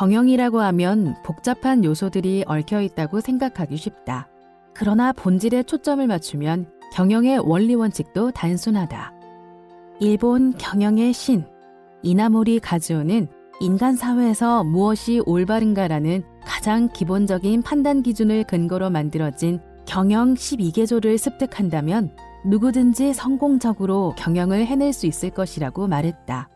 경영이라고 하면 복잡한 요소들이 얽혀 있다고 생각하기 쉽다. 그러나 본질에 초점을 맞추면 경영의 원리 원칙도 단순하다. 일본 경영의 신 이나모리 가즈오는 인간 사회에서 무엇이 올바른가라는 가장 기본적인 판단 기준을 근거로 만들어진 경영 12개조를 습득한다면 누구든지 성공적으로 경영을 해낼 수 있을 것이라고 말했다.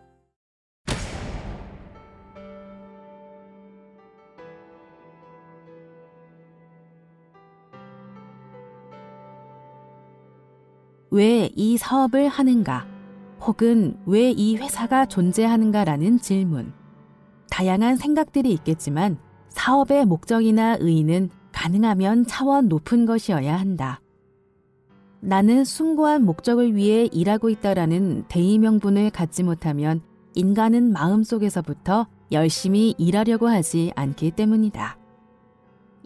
왜 이 사업을 하는가? 혹은 왜 이 회사가 존재하는가라는 질문. 다양한 생각들이 있겠지만 사업의 목적이나 의의는 가능하면 차원 높은 것이어야 한다. 나는 숭고한 목적을 위해 일하고 있다라는 대의 명분을 갖지 못하면 인간은 마음속에서부터 열심히 일하려고 하지 않기 때문이다.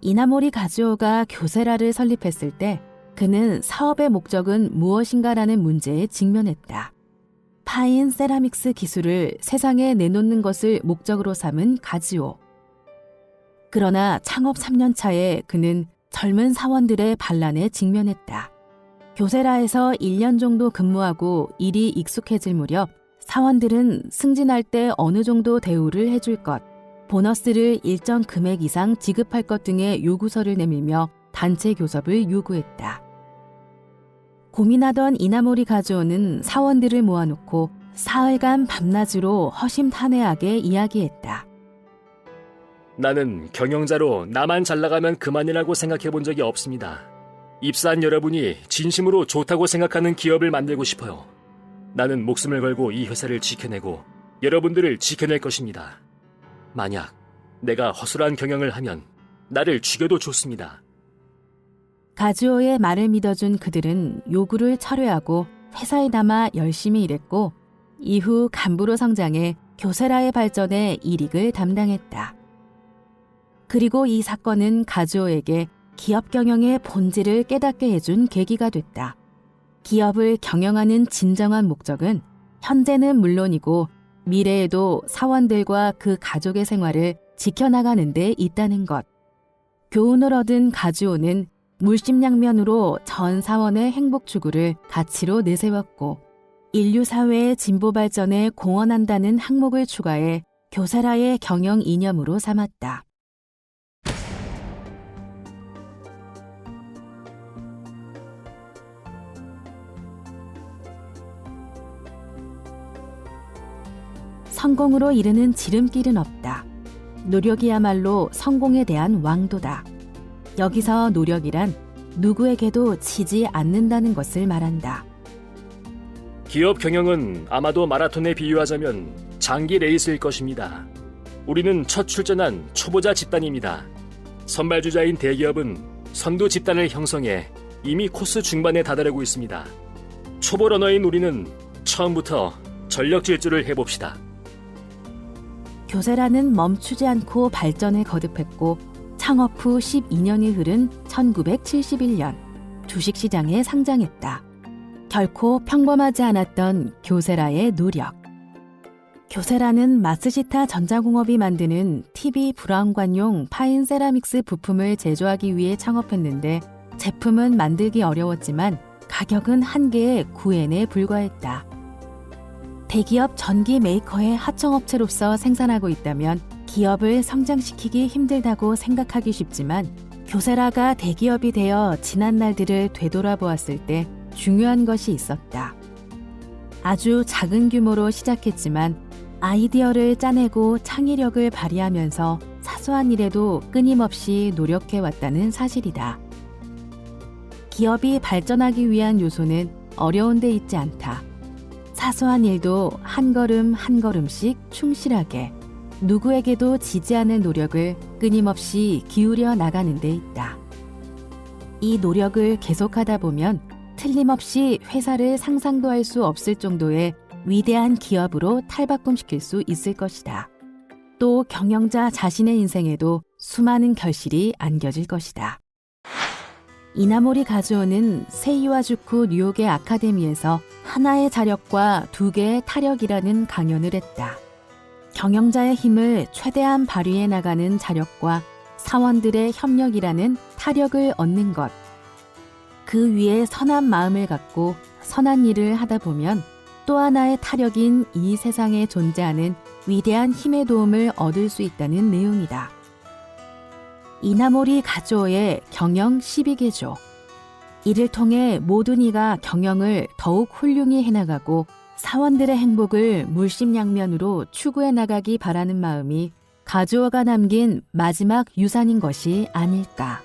이나모리 가즈오가 교세라를 설립했을 때 그는 사업의 목적은 무엇인가라는 문제에 직면했다. 파인 세라믹스 기술을 세상에 내놓는 것을 목적으로 삼은 가지오. 그러나 창업 3년 차에 그는 젊은 사원들의 반란에 직면했다. 교세라에서 1년 정도 근무하고 일이 익숙해질 무렵 사원들은 승진할 때 어느 정도 대우를 해줄 것, 보너스를 일정 금액 이상 지급할 것 등의 요구서를 내밀며 단체 교섭을 요구했다. 고민하던 이나모리 가즈오는 사원들을 모아놓고 사흘간 밤낮으로 허심탄회하게 이야기했다. 나는 경영자로 나만 잘 나가면 그만이라고 생각해 본 적이 없습니다. 입사한 여러분이 진심으로 좋다고 생각하는 기업을 만들고 싶어요. 나는 목숨을 걸고 이 회사를 지켜내고 여러분들을 지켜낼 것입니다. 만약 내가 허술한 경영을 하면 나를 죽여도 좋습니다. 가즈오의 말을 믿어준 그들은 요구를 철회하고 회사에 남아 열심히 일했고 이후 간부로 성장해 교세라의 발전에 이익을 담당했다. 그리고 이 사건은 가즈오에게 기업 경영의 본질을 깨닫게 해준 계기가 됐다. 기업을 경영하는 진정한 목적은 현재는 물론이고 미래에도 사원들과 그 가족의 생활을 지켜나가는 데 있다는 것. 교훈을 얻은 가즈오는 물심양면으로 전 사원의 행복 추구를 가치로 내세웠고 인류 사회의 진보 발전에 공헌한다는 항목을 추가해 교사라의 경영 이념으로 삼았다. 성공으로 이르는 지름길은 없다. 노력이야말로 성공에 대한 왕도다. 여기서 노력이란 누구에게도 지지 않는다는 것을 말한다. 기업 경영은 아마도 마라톤에 비유하자면 장기 레이스일 것입니다. 우리는 첫 출전한 초보자 집단입니다. 선발주자인 대기업은 선두 집단을 형성해 이미 코스 중반에 다다르고 있습니다. 초보 러너인 우리는 처음부터 전력 질주를 해봅시다. 교세라는 멈추지 않고 발전을 거듭했고 창업 후 12년이 흐른 1971년 주식시장에 상장했다. 결코 평범하지 않았던 교세라의 노력. 교세라는 마스시타 전자공업이 만드는 TV 브라운관용 파인 세라믹스 부품을 제조하기 위해 창업했는데 제품은 만들기 어려웠지만 가격은 한 개에 9엔에 불과했다. 대기업 전기 메이커의 하청업체로서 생산하고 있다면 기업을 성장시키기 힘들다고 생각하기 쉽지만 교세라가 대기업이 되어 지난 날들을 되돌아보았을 때 중요한 것이 있었다. 아주 작은 규모로 시작했지만 아이디어를 짜내고 창의력을 발휘하면서 사소한 일에도 끊임없이 노력해 왔다는 사실이다. 기업이 발전하기 위한 요소는 어려운 데 있지 않다. 사소한 일도 한 걸음 한 걸음씩 충실하게 누구에게도 지지 않을 노력을 끊임없이 기울여 나가는 데 있다. 이 노력을 계속하다 보면 틀림없이 회사를 상상도 할 수 없을 정도의 위대한 기업으로 탈바꿈시킬 수 있을 것이다. 또 경영자 자신의 인생에도 수많은 결실이 안겨질 것이다. 이나모리 가즈오는 세이와주쿠 뉴욕의 아카데미에서 하나의 자력과 두 개의 타력이라는 강연을 했다. 경영자의 힘을 최대한 발휘해 나가는 자력과 사원들의 협력이라는 타력을 얻는 것. 그 위에 선한 마음을 갖고 선한 일을 하다 보면 또 하나의 타력인 이 세상에 존재하는 위대한 힘의 도움을 얻을 수 있다는 내용이다. 이나모리 가조의 경영 12개조. 이를 통해 모든 이가 경영을 더욱 훌륭히 해나가고 사원들의 행복을 물심양면으로 추구해 나가기 바라는 마음이 가조어가 남긴 마지막 유산인 것이 아닐까.